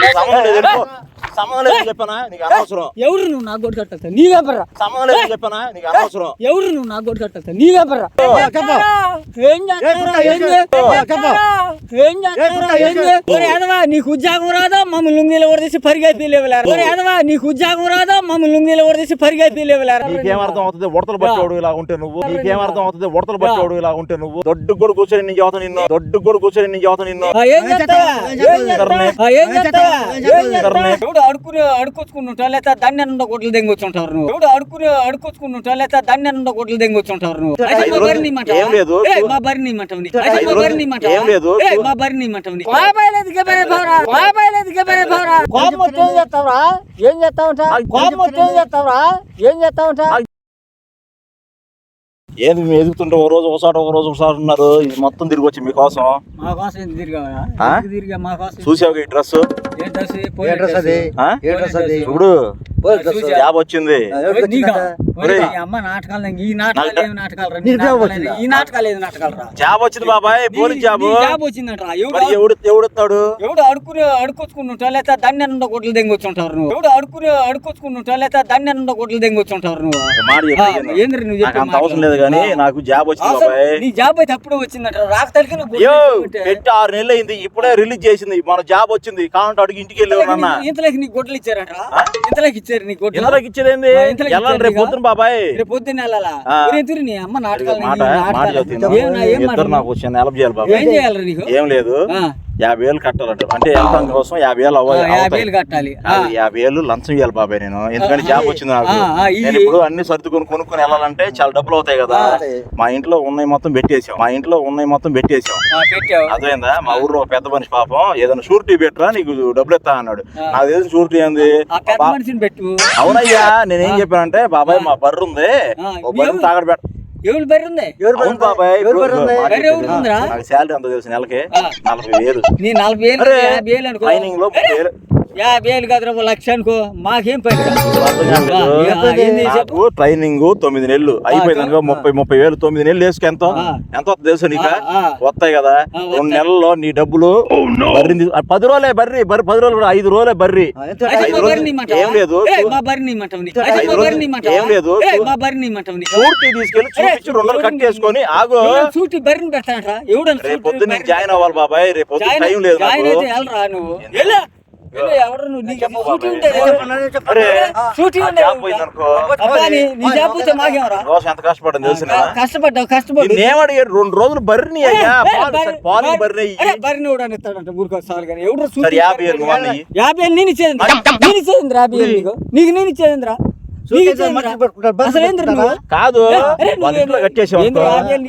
来咱来 లేదు చెప్పానా? నీకు అనవసరం. ఎవరు నువ్వు నాకు గొడ్డు కట్టేస్తా నీవే బర్రా లేదు చెప్పానా? నీకు అనవసరం. ఎవరు నువ్వు నాకు గొడ్డు కట్టేస్తా నీవే బర్రా ఏం నీకు ఉద్యోగం రాదా? మమ్మల్ని లుంగీలు ఓడదీసి పరిగెత్తి లేవలేరు? ఎదవా, నీకు ఉద్యోగం రాదా? మమ్మల్ని లుంగీలు ఓడదీసి పరిగెత్తి లేవలేరు? నీకేం అర్థం అవుతుంది? ఉడతలు పట్టేవాడు ఇలా ఉంటే నువ్వు. నీకేం అర్థం అవుతుంది? ఉడతలు పట్టేవాడు ఇలా ఉంటే నువ్వు. దొడ్డు కూడా కూర్చొని నీ యువత నిన్ను. దొడ్డు కూడా కూర్చొని నీ యువత నిన్ను. ఆ, ఏం చేస్తావా? ఏం చేస్తావా? ఆ, ఏం చేస్తావా? అడుకుని అడుకొచ్చుకుంటుంటా లేకపోతే దాన్ని నుండి గొడ్లు దెంగొచ్చుంటారు నువ్వు? ఎవడు అడుకుని అడుకొచ్చుకుంటుంటా లేకపోతే దాన్ని నుండి గొడ్లు దెంగొచ్చుంటారు నువ్వు? మా బరిని మంటావా? మా బరిని మంటావు మా రోజులు బరిని మంటావా? ఏం లేదు. ఏయ్, మా బరిని మంటావు నీ. బాబాయ్ లేదు, గబాయ్ లేదు, పోరా. బాబాయ్ లేదు, గబాయ్ లేదు, పోరా. కోపం వస్తే ఏం చేస్తావురా? ఏం చేస్తావుంటా? కోపం వస్తే ఏం చేస్తావురా? ఏం చేస్తావుంటా? ఏది మేము ఎదుగుతుంటే ఒక రోజు ఒకసారి ఒక రోజు ఒకసారి ఉన్నారు. ఇది మొత్తం తిరిగి వచ్చి మీకోసం. చూసావు ఈ డ్రెస్ చూడు. జాబ్ వచ్చింది. ఈ అమ్మ నాటకాలు ఈ ఏమి జాబ్ వచ్చిందా? ఏమి- ఈ నాటకాలు ఏది నాటకాలు రా. జాబ్ వచ్చింది బాబాయ్ పోలీస్ జాబ్. జాబ్ వచ్చిందంట ఎవడు మరి ఎవడు అడుకుని అడుకొచ్చుకుంటుంటా లేకపోతే దాన్ని నుండి గొడ్లు దెంగొచ్చుంటారు నువ్వు? ఎవడు అడుకుని అడుకొచ్చుకుంటుంటా లేకపోతే దాన్ని నుండి గొడ్లు దెంగొచ్చుంటారు నువ్వు? ఏంద్ర నువ్వు అంత అవసరం లేదు కానీ నాకు జాబ్ వచ్చింది బాబాయ్. నీ జాబ్ అయితే అప్పుడే వచ్చిందంట రాక తెచ్చుకుంటే పెట్టి ఆరు నెలలు అయింది. ఇప్పుడే రిలీజ్ చేసింది. మన జాబ్ వచ్చింది. కావాలంటే అడిగి ఇంటికి వెళ్ళి ఇంతలోకి నీ- గొడ్లు ఇచ్చారంట ఇంతలోకి ఇచ్చారు నీ గొడ్లు ఇంతలోకి వెళ్ళాలి ఇచ్చారు రేపు? పొద్దున బాబాయ్? రేపు పొద్దున్న వెళ్ళాలా? నీ అమ్మ నాటకాలు? నాకు హెల్ప్ చేయాలి బాబాయ్. ఏం చేయాలి నీకు? ఏం లేదు. యాభై వేలు కట్టాలంట. అంటే వెళ్తాం కోసం యాభై వేలు అవ్వాలి యాభై అవుతాయి. వేలు కట్టాలి. యాభై వేలు లంచం ఇవ్వాలి బాబాయ్ నేను. ఎందుకంటే జాబ్ వచ్చింది నాకు. నేను ఇప్పుడు అన్ని సర్దుకొని కొనుక్కొని వెళ్ళాలంటే చాలా డబ్బులు అవుతాయి కదా. మా ఇంట్లో ఉన్నాయి మొత్తం పెట్టేసాం. మా ఇంట్లో ఉన్నాయి మొత్తం పెట్టేసాం. అర్థమైందా? మా ఊర్లో పెద్ద మనిషి పాపం ఏదైనా షూరిటీ పెట్టరా? నీకు డబ్బులు ఇస్తా అన్నాడు. నాకు తెలిసి షూరిటీ ఏంది? అవునయ్యా నేనేం చెప్పానంటే బాబాయ్ మా బర్రు ఉంది బర్రె? తాగడ పెట్ట ఎవరు బర్రె ఉంది అవును బాబాయ్ ఎవరు బర్రె ఉంది? బర్రె ఎవరు. ఉందిరా? నాకు శాలరీ ఎంత తెలుసు నెలకి. నలభై వేలు నీ నలభై వేలు యాభై వేలు అనుకో యాభై ఓ లక్ష అనుకో. మాకేం పని ట్రైనింగ్ తొమ్మిది నెలలు. అయిపోయింది అనుకో. ముప్పై ముప్పై వేలు తొమ్మిది నెలలు వేసుకు ఎంత. ఎంత వస్తుంది తెలుసా నీకు. వస్తాయి కదా. రెండు. నెలల్లో నీ డబ్బులు తీ- ఆ, పది రోజులే బర్రి బర్రి పది రోజులు కూడా ఐదు రోజులే బర్రి? ఏం లేదు? ఏం లేదు. షూరిటీ తీసుకెళ్ళి చూపించి రెండు రోజులు కట్ చేసుకొని ఆగు. సూటి బర్రెని ఎవడన్నా రేపు పొద్దున్న జాయిన్ అవ్వాలి బాబాయ్. రేపు టైం లేదు నువ్వు? ఎవరు? ఎంత తెలుసు కష్టపడ్డావు రెండు రోజులు బర్రిని అయ్యా పాలు బర్రె- బర్రె- బర్రె బర్రెని ఎవడన్నా ఇస్తాడంట ఊరుకో సార్ కానీ సూటి యాభై ఏళ్ళు నేను ఇచ్చేది నేను ఇచ్చేది యాభై నీకు నేను ఇచ్చేది కాదు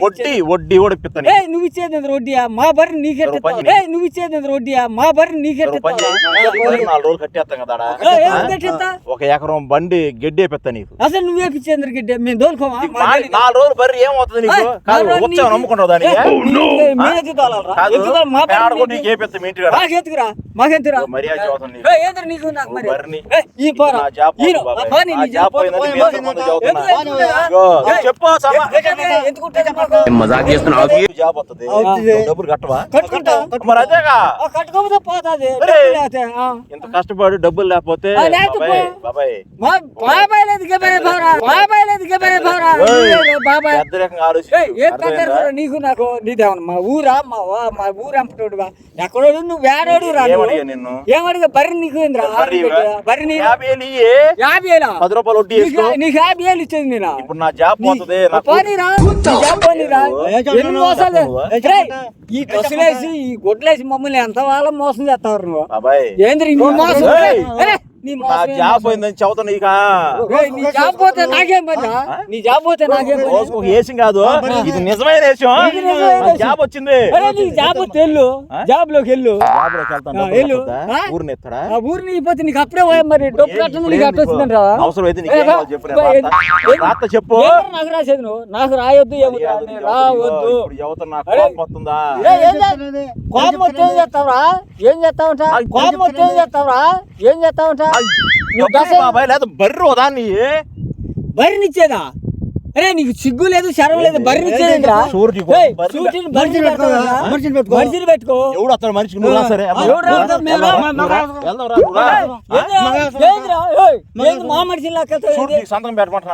వడ్డీ వడ్డీ కూడా ఇప్పిస్తాను ఏ నువ్వు ఇచ్చేది ఎంత రొడ్డియా మా బర్రె నీకే ఎవరు పని. ఏ నువ్వు ఇచ్చేది ఎంత రొడ్డియా మా బర్రె నీకే నువ్వు పని. చేయి. ఈ బర్రె నాలుగు రోజులు కట్టేస్తాం కదా? ఒక ఎకరం బండి గడ్డి పెత్తా నీకు. అసలు నువ్వే పిచ్చేంద్ర గిడ్డ? మేము దోలుకోమా? నాలుగు రోజులు బర్రె ఏమవుతుంది నీకు? వచ్చావు నమ్ముకుంటావు దానికి. ఏ, నీకు- మీ ఎత్తు తోలాలరా? కాదు. ఎత్తు తోలాలి, మా పేడ బర్రె కూడా నీకు- నీకు ఏ పెద్ద మీ ఇంటికాడ మాకెందుకురా మాకెందుకురా మర్యాద చదువుతాను నీకు. ఏ, ఏంద్ర నీకు నాకు మరి? ఈ పోరా. మజాక్ చేస్తున్నావు జాబ్ వస్తుంది. డబ్బులు కట్టవా? మరి అదేగా. కట్టుకోకపోతే పోతాది. ఇంత కష్టపడి డబ్బులు లేకపోతే బాబాయ్ బాబాయ్. లేదు బాబాయ్ లేదు బాబాయ్? నీకు నాకు నీదేమన్నా మా ఊరా? మా మా ఊరు అంపటోడుగా ఎక్కడోడు నువ్వు వేడోడు రా. ఏమడిగా నిన్ను? ఏమడిగా? బర్రె నీకు బర్రె యాభై పది రూపాయలు వడ్డీ నీకు వేసుకో నీకు యాభై ఏళ్ళు ఇచ్చేది నేను? ఇప్పుడు నా జాబ్ పోతుంది నాకు పోనీరా నీ జాబ్ పోనీరా నువ్వు? ఎన్ని మోసాలు నువ్వు? రేయ్, ఈ డ్రెస్సులేసి ఈ గుడ్లేసి మమ్మల్ని ఎంత వాళ్ళ మోసం చేస్తావు నువ్వు? బాబాయ్ ఏంద్రి మోసం? నీ జాబ్? పోయిందని ఇక. నీ జాబ్ పోతే నాకేం పని నీ జాబ్ పోతే నాకేం ఏసం కాదు. ఇది నిజమైన ఏసం. జాబ్ వచ్చింది. జాబ్? జాబ్లోకి వెళ్ళు. జాబ్లోకి వెళ్తాను. ఆ, డబ్బులు వెళ్ళు. కట్టొద్దా? ఆ? ఊరిని ఎత్తడా? ఆ ఊరిని పోతే నీకు అప్పుడే పోయా మరి. డబ్బు కట్టడం నీకు అట్ట అవసరం అయితే నీకేం చెప్పు నాకు రాసేది నువ్వు? నాకు రాయొద్దు రావద్దు. కోపం వస్తుందా? ఏయ్, ఏం కోపం చేస్తావురా? చేస్తావుంటా? కోపం వస్తే ఏం చేస్తావురా? ఏం చేస్తావుంటా? బాబాయ్ లేదా బర్రు దాన్ని బరినిచ్చేదా అరే నీకు సిగ్గు లేదు శరం లేదు బర్రె ఇచ్చేదేంట్రా షూరిటీ కోసం ఏయ్, బర్రె- షూరిటీని బర్రెని పెడతావా? మనిషిని పెట్టుకో. ఎవడు మనిషికి? నువ్వు సరే మా మనిషిని సంతకం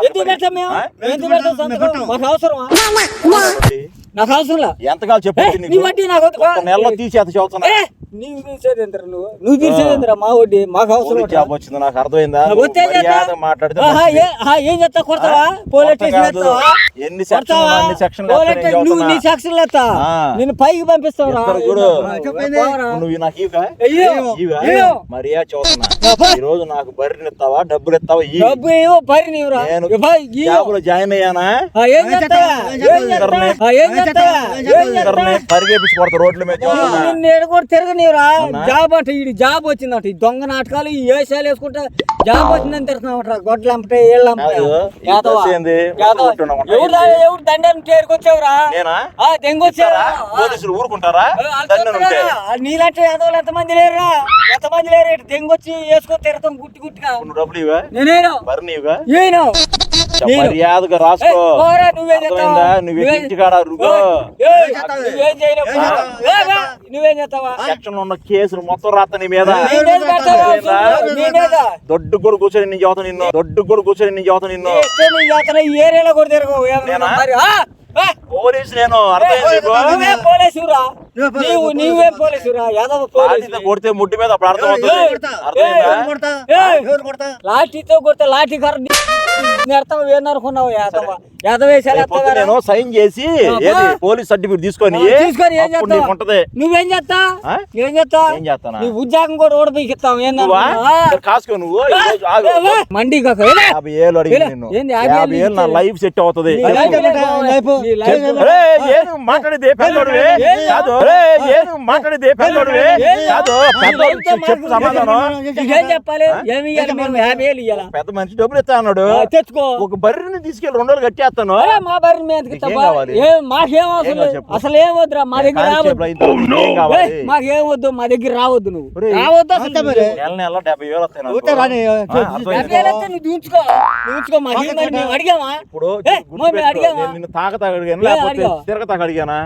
ఎందుకు పెట్టాం మేము? ఎందుకు పెట్టాం సంతకం? మాకు అవసరమా? నాకు అవసరం లే? ఎంతకాలం చెప్పు నీ వడ్డీ నాకు నెలలో తీసేత చదువుతున్నా? ఏ, నీవు తీసేదేంద్రా నువ్వు? నువ్వు తీసేదేంద్రా మా వడ్డీ మాకు అవసరం జాబ్ వచ్చింది నాకు అర్థమైందా? మాట్లాడితే. ఏ- చేస్తా కొడతావా? Police station? ఎన్ని సెక్షన్లు కొడతావా? అన్ని సెక్షన్లు పోలీస్ ఎత్తా నేను స్టేషన్- నువ్వు నీ చదువుతున్నా. ఎత్తా ఆ. నేను పైకి పంపిస్తావురా చూడు. నువ్వు నాకు? అయ్యో మర్యాద చూస్తున్నా ఈ రోజు నాకు బర్రెని ఇస్తావా? డబ్బులు ఇస్తావా? ఈ డబ్బు నేను ఇవ్వ- ఇయ్యో. జాబులో జాయిన్ అయ్యానా? ఆ, ఏం చేస్తావా ఏం పరిగెపించి కొడతా రోడ్ల మీద. ఎడగొట్టి తిరగనివ్వరా అవునా? జాబ్ అంటే ఈ జాబ్ వచ్చిందట. ఈ దొంగ నాటకాలు ఈ వేషాలు వేసుకుంటా జాబ్ వచ్చిందని తిరుగుతున్నామట గొడ్లు అమ్మటే ఏళ్ళు. ఎవరు దా- ఎవరు దండాన్ని చేరుకొచ్చావురా నేనా? ఆ దెంగొచ్చారా పోలీసులు ఊరుకుంటారా? నీలాంటి యాదవులు ఎంతమంది లేరురా? ఎంతమంది లేరు? ఇటు దెంగొచ్చి వేసుకొని తిరగతాం గుట్టి గుట్టిగా? డబ్బులు ఇవా నేనేను? మర్యాదగా రాసుకో. నువ్వేం చేస్తావా? ఇంటికాడ నువ్వేం సెక్షన్ ఉన్న కేసులు మొత్తం రాత నీ మీద. దొడ్డు కూడా కూర్చొని నీ చదువుతా నిన్ను. దొడ్డు కూడా కూర్చొని నీ చదువుతా నిన్ను. ఏరియాలో కూడా తిరగవు? పోలీసు నేను? నువ్వేం పోలీసురా? నీవు నీవేం పోలీసురా? యాదవ లాఠీతో పోలీసు. కొడితే ముడ్డు మీద అప్పుడు. ఎవరు కొడతా? లాఠీతో కొడితే? లాఠీ కర్ర యాదవ యాదవ నేను సైన్ చేసి ఏది పోలీస్ సర్టిఫికేట్ తీసుకొని తీసుకొని ఏం చేస్తావు ఉంటది నువ్వేం చేస్తా? ఏం చేస్తా ఏం చేస్తానా నీ ఉద్యోగం కూడా ఓడిపోయిస్తావు నువ్వా సరే కాసుకో నువ్వు. మండి. యాభై ఏళ్ళు అడిగి ఏలే. నిన్ను ఏంది యాభై యాభై ఏళ్ళు నా లైఫ్ సెట్ అవుతుంది ఏది మాట్లాడేది పెద్దోడివి ఏం కాదు ఏయ్, ఏది మాట్లాడేది పెద్దోడివి ఏం కాదు పెద్దోడు చెప్పు సమాధానం నీకేం చెప్పాలి ఏమి మేము యాభై పెద్ద మనిషి డబ్బులు ఇస్తా అన్నాడు తెచ్చుకో ఒక బర్రెని తీసుకెళ్ళి రెండు రోజులు కట్టేస్తాను. అరే, మా బర్రె మేము ఎందుకు నీకేం ఇస్తావా? కావాలి? ఏం మాకేం అవసరం. అసలు ఏం వద్దురా మా దగ్గర రావద్దు. మాకేం వద్దు మా దగ్గర రావద్దు నువ్వు. రావద్దు అసలు ఇప్పుడు నిన్ను తాకతా అడిగాను ఏ, లేకపోతే అడిగావా? తిరగతాక అడిగానా?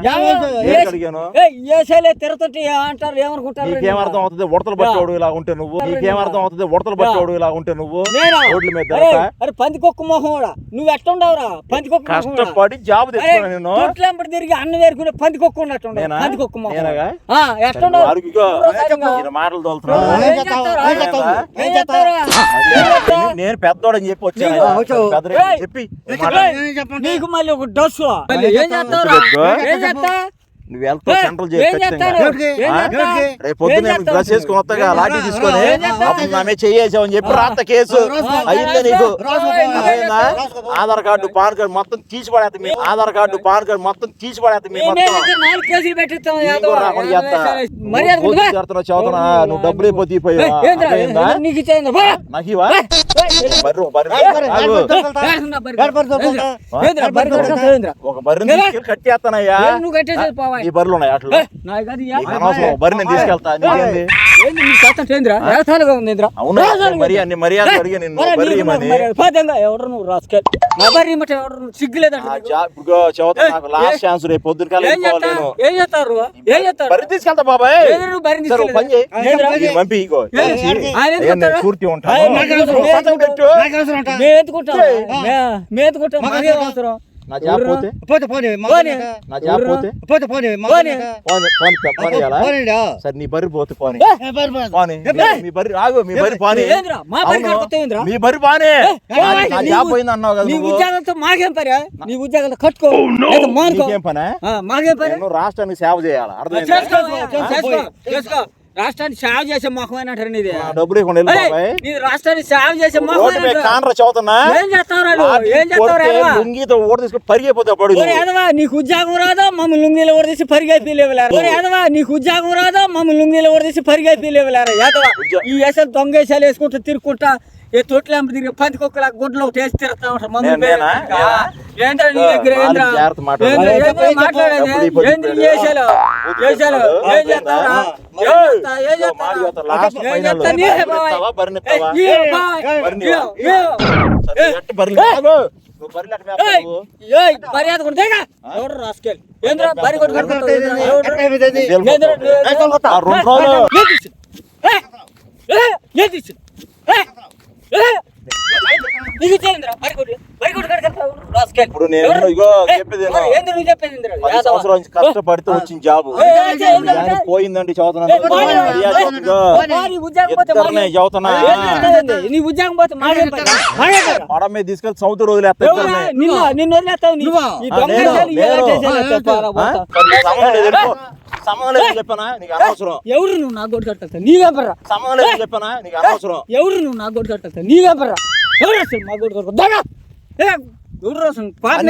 ఏసేలే తిరుగుతుంటే అంటారు ఏమనుకుంటారు నీకేం అర్థం అవుతుంది? ఉడతలు పట్టేవాడు ఇలా ఉంటే నువ్వు? నీకేం అర్థం అవుతుంది? ఉడతలు పట్టేవాడు ఇలా ఉంటే నువ్వు? నేనా? రోడ్ల మీద పందికొక్క మొహం కూడా నువ్వు ఎట్టుండవురా? పందికొక్క మొహం కూడా. కష్టపడి జాబ్ తెచ్చుకున్నా నేను. తొట్లెంబడి తిరిగి అన్న వేరుకునే పందికొక్క ఉన్నట్టుండవు. నేనా? పందికొక్క మొహం నేనగా? ఆ, ఎట్టుండవు? వారికి ఇగో, పూర్వసారిగా. ఈయన మాటలు చేస్తావు? చేస్తావు? నేను- పెద్దోడని చెప్పి వచ్చాను. చెప్పి? నీకు మళ్ళీ ఒక మళ్ళీ ఏం చేస్తావురా? పెట్టుకో. ఏం చేస్తా నువ్వు? చేస్తా? ఎవరికి? రేపు చేస్తావు? డ్రెస్ వేసుకుని వస్తాగా ఏం లాఠీ? తీసుకొని? అప్పుడు నా మీద చేయేసావు అని చెప్పి రాత్త కేసు. అయిందా నీకు. ఆధార్ కార్డు పాన్ కార్డు మొత్తం తీసి పడేస్తా మీ ఆధార్ కార్డు పాన్ కార్డు మొత్తం తీసి పడేస్తా మీ మొత్తం నువ్వు చదువుతున్నా. డబ్బులు అయిపోతే బర్రు బర్రు బర్రె. బర్రె. బర్రె. బర్రె? బర్రె? ఒక? తీసుకెళ్ళి కట్టేస్తానయ్యా నువ్వు కట్టేసేది పోవా? ఈ బర్రెలు ఉన్నాయి అట్లా అనవసరం ఒక బర్రెని తీసుకెళ్తా నీకేంది నీ? అవునా మరి. అన్ని మర్యాద అడిగా నిన్ను బర్రె ఇమ్మని ఎవరు నువ్వు రాసుకెళ్ళి నా బర్రె లాస్ట్ ఛాన్స్ రేపు పొద్దున కాలం ఏం? నేను చేస్తారు ఏం చేస్తారు బర్రె తీసుకెళ్తా బాబాయ్ పంపి నేను? పూర్తి ఉంటాను పెట్టు నాకు అవసరం నా జాబ్ పోతే? పోతే పోనీ. నా జాబ్ పోతే? పోతే పోనీ, పోనీ. పోనీ. పోనీ పోనీ పోనీ ఇయ్యాలా? పోనీడా? సరే నీ బర్రె పోతే పోనీ. మీ బర్రె ఆగు మీ బర్రె పోనీ. ఏంద్రా? మా బర్రె అవును. కాడికి వస్తావేంద్రా? మీ బర్రె పోనీ. ఏ, నా- ఏ, నా నీ జాబ్ ఉ- పోయింది అన్నావు కదా నీ నువ్వు. ఉద్యోగంతో మాకేం పని? నీ ఉద్యోగంతో కట్టుకో. లేదా మానుకో. మాకేం పని? రాష్ట్రానికి సేవ చేయాలి. అర్థమైందా? చేసుకో, చేసుకో, రాష్ట్రానికి సేవ చేసే మొహమైన అంటారు నీది. నా డబ్బులు ఇవ్వకుండా వెళ్ళి ఏయ్, బాబాయ్. నీది రాష్ట్రానికి సేవ చేసే కానరా చదువుతున్నా? ఏం చేస్తావు ఏం చేస్తావు? లుంగీతో ఓడి తీసుకుని పరిగెపోతే పడు ఒరే ఎదవా నీకు ఉద్యోగం రాదా? మమ్మల్ని లుంగీలు ఓడదీసి పరిగెత్తి లేవలేరు? ఒరే ఎదవా నీకు ఉద్యోగం రాదా? మమ్మల్ని లుంగీలు ఓడదీసి పరిగెత్తి లేవలేరు? ఎదవా ఉద్యో- ఈ వేసాలు దొంగ వేసాలు వేసుకుంటూ తిరుక్కుంటా ఏ తొట్ల తిరిగి పంది కుక్కల గుడ్లో వేసి తిరుగుతా ఉంటారు? ఆ, ఏంట్రా నీ దగ్గర డబ్బులు మాట్లాడేది ఏం ఆ, ఏం చేస్తా? మర్యాద ఎవడు రాసుకెళ్ళి ఏంద్రా బరి కొడు ఇప్పుడు నేను ఇగో చెప్పేది పది. సంవత్సరాల నుంచి కష్టపడితే వచ్చిన జాబు పోయిందండి మాకే- చదువుతున్నా. పడ మీద తీసుకెళ్ళి సముద్ర వదిలేస్తావు ఎవరు నువ్వు నా గోడు కట్టేస్తా నీవే పర్రా చెప్పానా నీకు అనవసరం ఎవరు నువ్వు నా గోడు కట్టేస్తా నీవే పర్రా ఎవరు మా గోడు కట్టు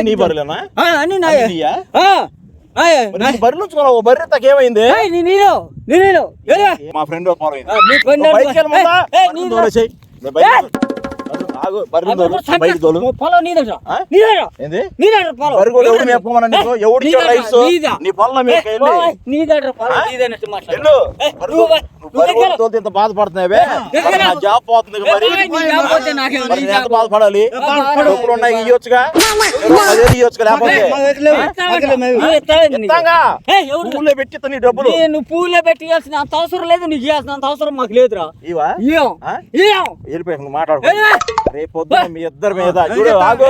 నీ బర్రెలేనా అన్ని నాయే. అన్ని నీయా? ఆ, నాయే మరి నీకు బర్రెలు ఉంచుకున్నావు? ఓ బర్రె తకేమైంది ఏయ్, నీ నీలో నీ నీలో. ఎవరా? మా ఫ్రెండ్ పొలం నీదట ఏంది పొలం ఎవడు నీకు ఎవడు ఇచ్చాడు. నీ పొలం నీదట పొలం? నీదన్నట్టు మాట్లాడు నువ్వు నువ్వు నువ్వు ఇంత బాధపడుతున్నావే. నా జాబ్ పోతుంది మరి ఎంత బాధపడాలి. డబ్బులు ఉన్నాయి లేకపోతే ఊళ్ళో పెట్టి నీ డబ్బులు నేను పూలే పెట్టి అంత అవసరం లేదు నీకు ఇవ్వాల్సిన అంత అవసరం మాకు లేదురా ఇవా ఇయ్యం? ఇయ్యం నువ్వు మాట్లాడు ఏ, ఏ. రేపు పొద్దున మీ ఇద్దరి మీద చూడు ఆగు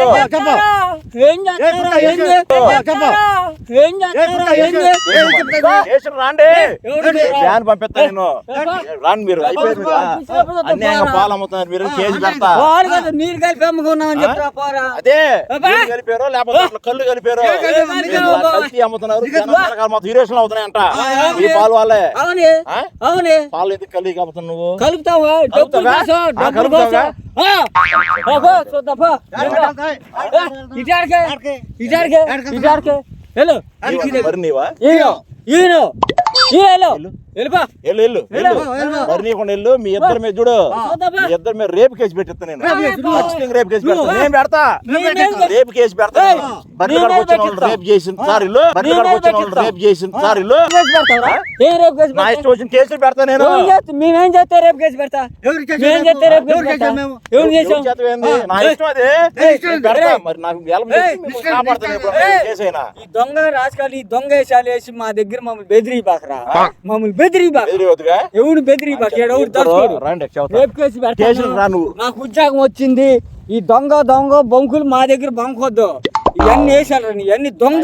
స్టేషన్ రాండి? వ్యాన్ పంపిస్తా నేను. రాండి మీరు. అయిపోయింది. అన్యాయంగా పాలు అమ్ముతున్నారు. మీరు కేజీ పెడతా. కలిపి అమ్ముకున్నామని అదే. కలిపారో లేకపోతే కళ్ళు కలిపారో? అమ్ముతున్నారు? మొత్తం అవుతున్నాయంట. ఈ పాలు వాళ్ళే. అవునే. ఆ? అవునే. పాలు ఎందుకు కలిగి నువ్వు? కలుపుతావా? డబ్బులు కలుపుతావా? ఇటాడికే ఇటాడికే నీవా? ఈయన ఈయన ఈయన వెళ్ళు వెళ్ళు వెళ్ళు. మరి నీకుండా వెళ్ళు. మీ ఇద్దరి మీద చూడు? మీ ఇద్దరి మీద రేపు కేసు పెట్టిస్తా నేను. ఖచ్చితంగా రేపు కేసు పెడతా. నేను పెడతా? రేపు కేసు? పెడతా. నేనేం కాడికి వచ్చిన వాళ్ళు? రేపు చేసిన సార్ ఇల్లు బర్రె నేనేం కాడికి వచ్చిన వాళ్ళు పెట్టిస్తా? రేపు చేసిన సార్ ఇల్లు కేసు పెడతావా? ఏం రేపు కేసు నా పెడతా? ఇష్టం వచ్చిన కేసులు పెడతా నేను. ఏం చేస్తా- మేమేం చేస్తే రేపు కేసు పెడతా? మేం చేస్తే రేపు కేసు పెడతా? ఎవరు చేసాం? నా ఇష్టం అది. పెడతా. మరి నాకు కాపాడుతాను ఇప్పుడు. కేసు అయినా. ఈ దొంగ రాజకాలు ఈ దొంగ వేషాలు వేసి మా దగ్గర మమ్మల్ని బెదిరి బాకరా. మమ్మల్ని ఎవడు నాకు ఉద్యోగం వచ్చింది. ఈ దొంగ దొంగ బొంకులు మా దగ్గర బంకొద్దు. ఇవన్నీ వేసారు ఇవన్నీ దొంగ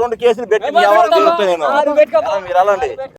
రెండు కేసులు పెట్టి